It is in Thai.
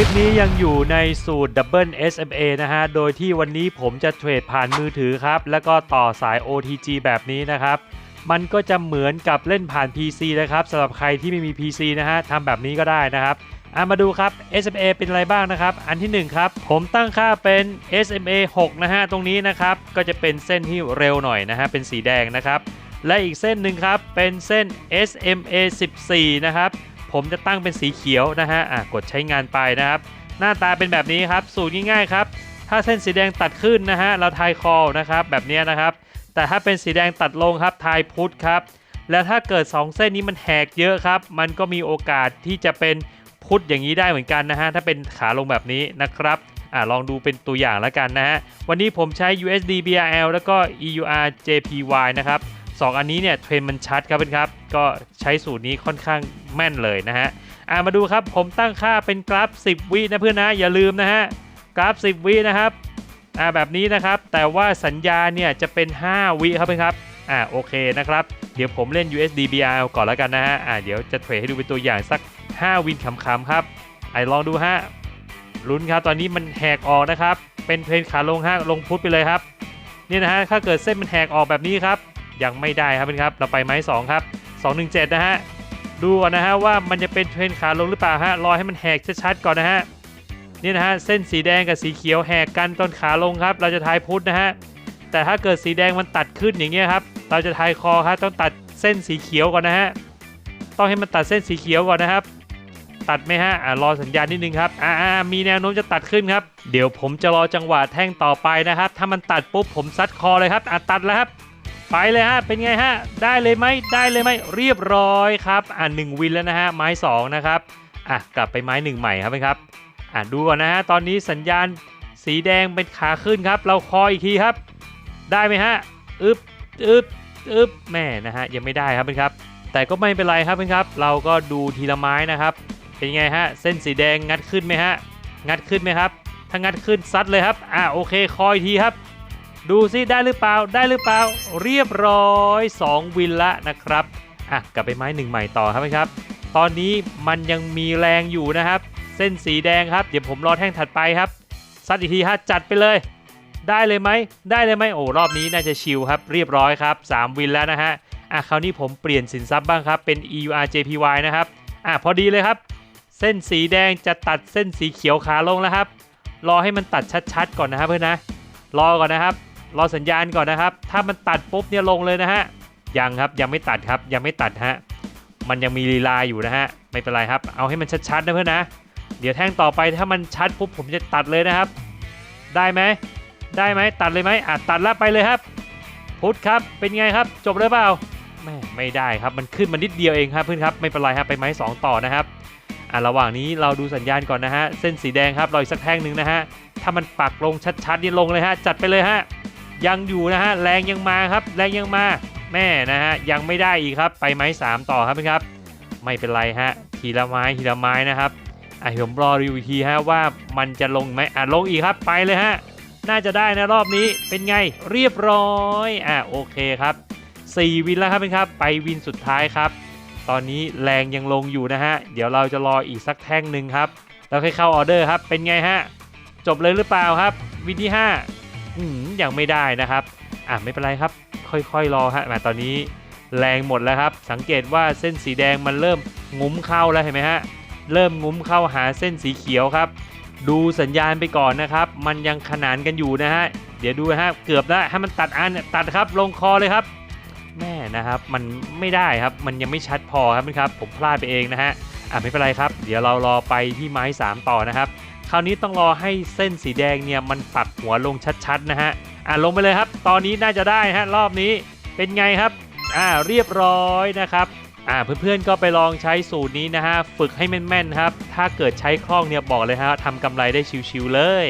ลิปนี้ยังอยู่ในสูตร Double SMA นะฮะ โดยที่วันนี้ผมจะเทรดผ่านมือถือครับ แล้วก็ต่อสาย OTG แบบนี้นะครับ มันก็จะเหมือนกับเล่นผ่าน PC นะครับสำหรับใครที่ไม่มี PC นะฮะทำแบบนี้ก็ได้นะครับอะมาดูครับ SMA เป็นอะไรบ้างนะครับ อันที่ 1 ครับ ผมตั้งค่าเป็น SMA 6 นะฮะ ตรงนี้นะครับ ก็จะเป็นเส้นที่เร็วหน่อยนะฮะ เป็นสีแดงนะครับ และอีกเส้นหนึ่งครับ เป็นเส้น SMA 14 นะครับ ผมจะตั้งเป็นสีเขียวนะฮะอะกดใช้งานไปนะครับ หน้าตาเป็นแบบนี้ครับ สูตรง่ายๆครับ ถ้าเส้นสีแดงตัดขึ้นนะฮะเราทายคอนะครับแบบนี้นะครับ แต่ถ้าเป็นสีแดงตัดลงครับทายพุทธครับ และถ้าเกิด 2 เส้นนี้มันแหกเยอะครับ มันก็มีโอกาสที่จะเป็นพุทธอย่างนี้ได้เหมือนกันนะฮะถ้าเป็นขาลงแบบนี้นะครับอ่าลองดูเป็นตัวอย่างแล้วกันนะฮะวันนี้ผมใช้ USD BRL แล้วก็ EUR JPY นะครับ สองอันนี้เนี่ยเทรนมันชัดครับเพื่อนครับ ก็ใช้สูตรนี้ค่อนข้างแม่นเลยนะฮะอ่ามาดูครับผมตั้งค่าเป็นกราฟ 10 วินะเพื่อนนะอย่าลืมนะฮะกราฟ 10 วินะครับอ่าแบบนี้นะครับ แต่ว่าสัญญาเนี่ยจะเป็น 5 วิครับเพื่อนครับอ่าโอเคนะครับ เดี๋ยวผมเล่น USD BRL ก่อนแล้วกันนะฮะอ่าเดี๋ยวจะเทรดให้ดูเป็นตัวอย่างสัก 5 วินขำๆครับไอ้ลองดูฮะลุ้นครับตอนนี้มันแหกออกนะครับ เป็นเทรนขาลงฮะลงพุทธไปเลยครับนี่นะฮะถ้าเกิดเส้นมันแหกออกแบบนี้ครับ ยังไม่ได้ครับเพื่อนครับ เราไปไม้2ครับ 217 นะฮะ ดูก่อนนะฮะว่ามันจะเป็นเทรนขาลงหรือเปล่าฮะ รอให้มันแหกชัดๆก่อนนะฮะ นี่นะฮะ เส้นสีแดงกับสีเขียวแหกกันตอนขาลงครับ เราจะทายพุทธนะฮะ แต่ถ้าเกิดสีแดงมันตัดขึ้นอย่างเงี้ยครับ เราจะทายคอครับต้องตัดเส้นสีเขียวก่อนนะฮะ ต้องให้มันตัดเส้นสีเขียวก่อนนะครับตัดไหมฮะอ่ารอสัญญาณนิดนึงครับ อ่ามีแนวโน้มจะตัดขึ้นครับ เดี๋ยวผมจะรอจังหวะแท่งต่อไปนะครับ ถ้ามันตัดปุ๊บผมซัดคอเลยครับ อะตัดแล้วครับ ไปเลยฮะ เป็นไงฮะ ได้เลยไหมได้เลยไหมเรียบร้อยครับ อ่าหนึ่งวินแล้วนะฮะ ไม้สองนะครับ อะ กลับไปไม้หนึ่งใหม่ครับครับ อะดูก่อนนะฮะ ตอนนี้สัญญาณสีแดงเป็นขาขึ้นครับ เราคอยอีกทีครับ ได้ไหมฮะ อึบอึบอึบแม่นะฮะ ยังไม่ได้ครับครับ แต่ก็ไม่เป็นไรครับครับ เราก็ดูทีละไม้นะครับ เป็นไงฮะ เส้นสีแดงงัดขึ้นไหมฮะ งัดขึ้นไหมครับ ถ้างัดขึ้นซัดเลยครับ อ่าโอเค คอยทีครับ ดูซิได้หรือเปล่าได้หรือเปล่า เรียบร้อย 2 วินละนะครับอะกลับไปไม้หนึ่งใหม่ต่อครับครับ ตอนนี้มันยังมีแรงอยู่นะครับ เส้นสีแดงครับเดี๋ยวผมรอแท่งถัดไปครับซัดอีกทีฮะจัดไปเลย ได้เลยไหมได้เลยไหมโอ้รอบนี้น่าจะชิลครับ เรียบร้อยครับ 3 วินแล้วนะฮะอะคราวนี้ผมเปลี่ยนสินทรัพย์บ้างครับเป็น EUR JPY นะครับอะพอดีเลยครับ เส้นสีแดงจะตัดเส้นสีเขียวขาลงแล้วครับ รอให้มันตัดชัดๆ ก่อนนะครับเพื่อนนะ รอก่อนนะครับ รอสัญญาณก่อนนะครับ ถ้ามันตัดปุ๊บเนี่ยลงเลยนะฮะ ยังครับยังไม่ตัดครับยังไม่ตัดฮะ มันยังมีลีลาอยู่นะฮะ ไม่เป็นไรครับ เอาให้มันชัดๆนะเพื่อนนะ เดี๋ยวแท่งต่อไปถ้ามันชัดปุ๊บผมจะตัดเลยนะครับ ได้ไหม ได้ไหมตัดเลยไหมอะตัดแล้วไปเลยครับ พุทธครับ เป็นไงครับ จบเลยเปล่าแม่ไม่ได้ครับ มันขึ้นมานิดเดียวเองครับเพื่อนครับ ไม่เป็นไรครับ ไปไม้สองต่อนะครับอะระหว่างนี้เราดูสัญญาณก่อนนะฮะ เส้นสีแดงครับ รออีกสักแท่งหนึ่งนะฮะ ถ้ามันปักลงชัดๆนี่ลงเลยฮะ จัดไปเลยฮะ ยังอยู่นะฮะแรงยังมาครับ แรงยังมาแม่นะฮะยังไม่ได้อีกครับไปไม้สามต่อครับครับ ไม่เป็นไรฮะทีละไม้ทีละไม้นะครับอะผมรอรีวิวทีฮะว่ามันจะลงไหมอะลงอีกครับไปเลยฮะน่าจะได้นะรอบนี้เป็นไงเรียบร้อยอะโอเคครับ 4 วินแล้วครับครับ ไปวินสุดท้ายครับ ตอนนี้แรงยังลงอยู่นะฮะ เดี๋ยวเราจะรออีกสักแท่งหนึ่งครับ แล้วค่อยเข้าออเดอร์ครับเป็นไงฮะจบเลยหรือเปล่าครับ วินที่ 5 ยังไม่ได้นะครับ อะไม่เป็นไรครับ ค่อยๆรอฮะมาตอนนี้แรงหมดแล้วครับ สังเกตว่าเส้นสีแดงมันเริ่มงุ้มเข้าแล้วเห็นไหมฮะ เริ่มงุ้มเข้าหาเส้นสีเขียวครับ ดูสัญญาณไปก่อนนะครับ มันยังขนานกันอยู่นะฮะ เดี๋ยวดูฮะ เกือบได้วให้มันตัดอันเนี่ยตัดครับ ลงคอเลยครับแม่นะครับ มันไม่ได้ครับ มันยังไม่ชัดพอครับครับ ผมพลาดไปเองนะฮะ อะไม่เป็นไรครับ เดี๋ยวเรารอไปที่ไม้ 3 ต่อนะครับ คราวนี้ต้องรอให้เส้นสีแดงเนี่ยมันปักหัวลงชัดๆนะฮะอะลงไปเลยครับ ตอนนี้น่าจะได้ฮะรอบนี้เป็นไงครับอ่าเรียบร้อยนะครับอ่าเพื่อนๆก็ไปลองใช้สูตรนี้นะฮะฝึกให้แม่นๆครับ ถ้าเกิดใช้คล่องเนี่ยบอกเลยฮะทำกำไรได้ชิวๆเลย